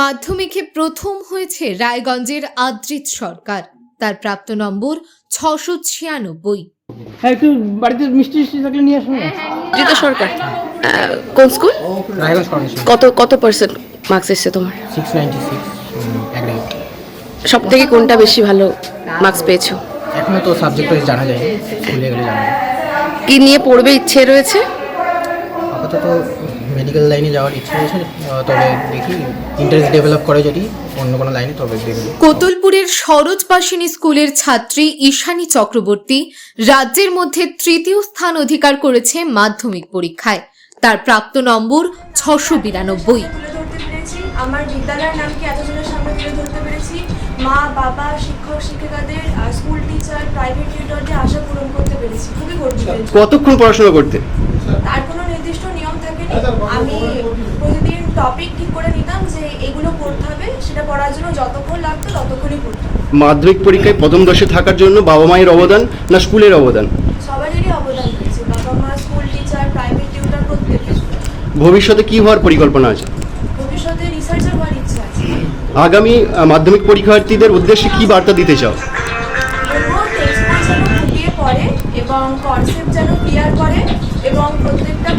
মাধ্যমিকে প্রথম হয়েছে রায়গঞ্জের আদ্রিত সরকার। তার প্রাপ্ত নম্বর ছশো ছিয়ানব্বই। হ্যাঁ একটু বাড়িতে মিষ্টি মিষ্টি থাকলে নিয়ে আসুন। না সরকার? আহ, কোন স্কুল? রায়গঞ্জ কত কত পার্সেন্ট মার্কস এসছে তোমার? সিক্স নাইনটি সিক্স অ্যাগ্রিগেট সব থেকে কোনটা বেশি ভালো মার্কস পেয়েছ? এখনও তো সাবজেক্ট ওয়াইজ জানা যায় স্কুলে গেলে জানা যায় কি নিয়ে পড়বে ইচ্ছে রয়েছে? আপাতত মেডিকেল লাইনে যাওয়ার ইচ্ছে রয়েছে তবে দেখি ইন্টারেস্ট ডেভেলপ করে যদি অন্য কোনো লাইনে তবে দেখি। কোতুলপুরের সরোজবাসিনী স্কুলের ছাত্রী ঈশানী চক্রবর্তী রাজ্যের মধ্যে তৃতীয় স্থান অধিকার করেছে মাধ্যমিক পরীক্ষায়। তার প্রাপ্ত নম্বর ছশো বিরানব্বই। আমার বিদ্যালয়ের নামকে এতজনের সামনে তুলে ধরতে পেরেছি? মা বাবা শিক্ষক শিক্ষিকাদের স্কুল টিচার প্রাইভেট টিউটরদের আশা পূরণ করতে পেরেছি। খুবই গর্বিত। কতক্ষণ পড়াশোনা করতে? তার আমি প্রতিদিন টপিক ঠিক করে নিতাম যে এগুলো পড়তে হবে সেটা পড়ার জন্য যতক্ষণ লাগতো ততক্ষণই পড়তাম মাধ্যমিক পরীক্ষায় প্রথম দশে থাকার জন্য বাবা মায়ের অবদান না স্কুলের অবদান? সবারই অবদান রয়েছে বাবা মা স্কুল টিচার প্রাইভেট টিউটর প্রত্যেকে ভবিষ্যতে কি হওয়ার পরিকল্পনা আছে? ভবিষ্যতে রিসার্চার হওয়ার ইচ্ছা আছে। আগামী মাধ্যমিক পরীক্ষার্থীদের উদ্দেশ্যে কি বার্তা দিতে চাও? এবং কনসেপ্ট যেন ক্লিয়ার করে এবং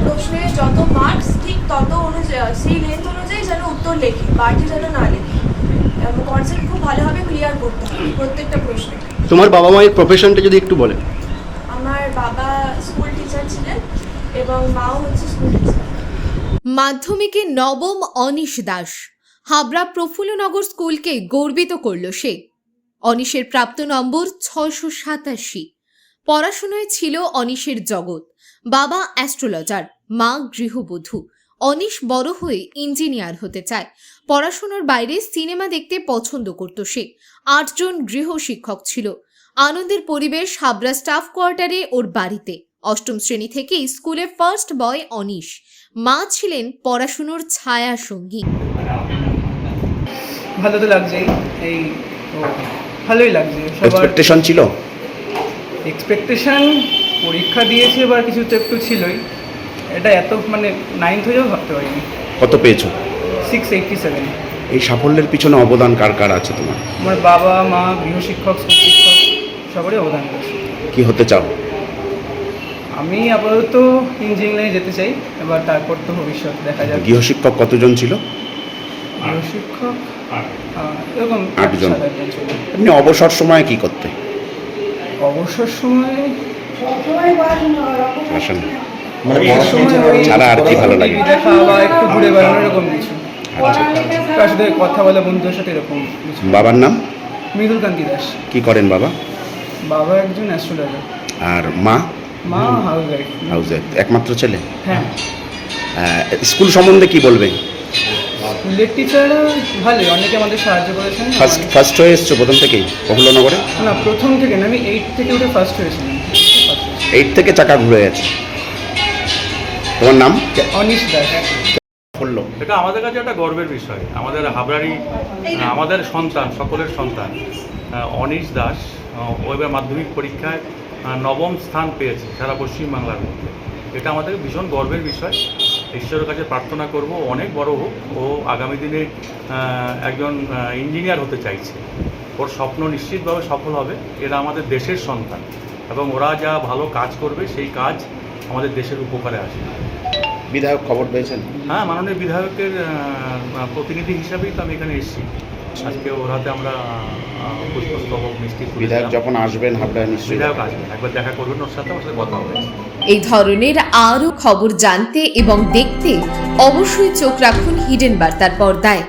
প্রশ্নে যত মার্কস ঠিক তত অনুযায়ী সেই লেন্থ অনুযায়ী যেন উত্তর লেখে বাড়তি যেন না লেখে। এবং কনসেপ্ট খুব ভালোভাবে ক্লিয়ার করতে হবে প্রত্যেকটা প্রশ্নে। তোমার বাবা মায়ের প্রফেশনটা যদি একটু বলে। আমার বাবা স্কুল টিচার ছিলেন এবং মাও হচ্ছে স্কুল টিচার মাধ্যমিকে নবম অনিশ দাস হাবড়া প্রফুল্লনগর স্কুলকে গর্বিত করল সে। অনিশের প্রাপ্ত নম্বর ছয়শো সাতাশি। পড়াশোনায় ছিল অনিশের জগৎ বাবা অ্যাস্ট্রোলজার মা গৃহবধূ। অনিশ বড় হয়ে ইঞ্জিনিয়ার হতে চায়। পড়াশোনার বাইরে সিনেমা দেখতে পছন্দ করত সে। আটজন গৃহ শিক্ষক ছিল। আনন্দের পরিবেশ হাবড়া স্টাফ কোয়ার্টারে ওর বাড়িতে। অষ্টম শ্রেণি থেকেই স্কুলে ফার্স্ট বয় অনিশ। মা ছিলেন পড়াশুনোর ছায়া সঙ্গী। ভালো তো লাগছেই এই ভালোই লাগছে। এক্সপেকটেশন ছিল? এক্সপেকটেশন পরীক্ষা দিয়েছে এবার কিছু তো একটু ছিলই। এটা এত মানে নাইন্থ হয়েও ভাবতে পারিনি। কত পেয়েছ? সিক্স এইটটি সেভেন এই সাফল্যের পিছনে অবদান কার কার আছে তোমার? আমার বাবা মা গৃহশিক্ষক স্কুল শিক্ষক সবারই অবদান রয়েছে। কি হতে চাও? আমি আপাতত ইঞ্জিনিয়ারিংয়ে যেতে চাই এবার তারপর তো ভবিষ্যৎ দেখা যাবে গৃহশিক্ষক কতজন ছিল? গৃহশিক্ষক? আহ, এরকম আটজন। এমনি অবসর সময়ে কি করতে? অবসর সময় আসেন। অবসর ছাড়া আর কি ভালো লাগে? একটু ঘুরে বেড়ানো এরকম কিছু। তার সাথে কথা বলা বন্ধুদের সাথে এরকম বাবার নাম? মৃদুল কান্তি দাস। কি করেন বাবা? বাবা একজন অ্যাস্ট্রোলজার। আর মা? মা হাউস ওয়াইফ হাউজে একমাত্র ছেলে? হ্যাঁ। স্কুল সম্বন্ধে কি বলবে? স্কুলের টিচার ভালোই অনেকে আমাদের সাহায্য করেছেন। ফার্স্ট ফার্স্ট হয়ে এসছো প্রথম থেকেই? প্রফুল্লনগরে না প্রথম থেকে না আমি এইট থেকে উঠে ফার্স্ট হয়েছিলাম। এইট থেকে চাকা ঘুরে গেছে। তোমার নাম? অনিশ দাস। এটা আমাদের কাছে একটা গর্বের বিষয়। আমাদের হাবড়ারি আমাদের সন্তান সকলের সন্তান অনিশ দাস ও এবার মাধ্যমিক পরীক্ষায় নবম স্থান পেয়েছে সারা পশ্চিমবাংলার মধ্যে। এটা আমাদের ভীষণ গর্বের বিষয়। ঈশ্বরের কাছে প্রার্থনা করব ও অনেক বড় হোক ও আগামী দিনে একজন ইঞ্জিনিয়ার হতে চাইছে। ওর স্বপ্ন নিশ্চিতভাবে সফল হবে। এরা আমাদের দেশের সন্তান। এবং ওরা যা ভালো কাজ করবে সেই কাজ আমাদের দেশের উপকারে আসে। বিধায়ক খবর পেয়েছেন? হ্যাঁ মাননীয় বিধায়কের প্রতিনিধি হিসাবেই তো আমি এখানে এসেছি। আজকে ওর হাতে আমরা পুষ্পস্তবক মিষ্টি বিধায়ক যখন আসবেন হাবড়ায় নিশ্চয়ই। বিধায়ক আসবেন একবার দেখা করবেন ওর সাথে ওর সাথে কথা হবে। এই ধরনের আরও খবর জানতে এবং দেখতে অবশ্যই চোখ রাখুন হিডেন বার্তার পর্দায়।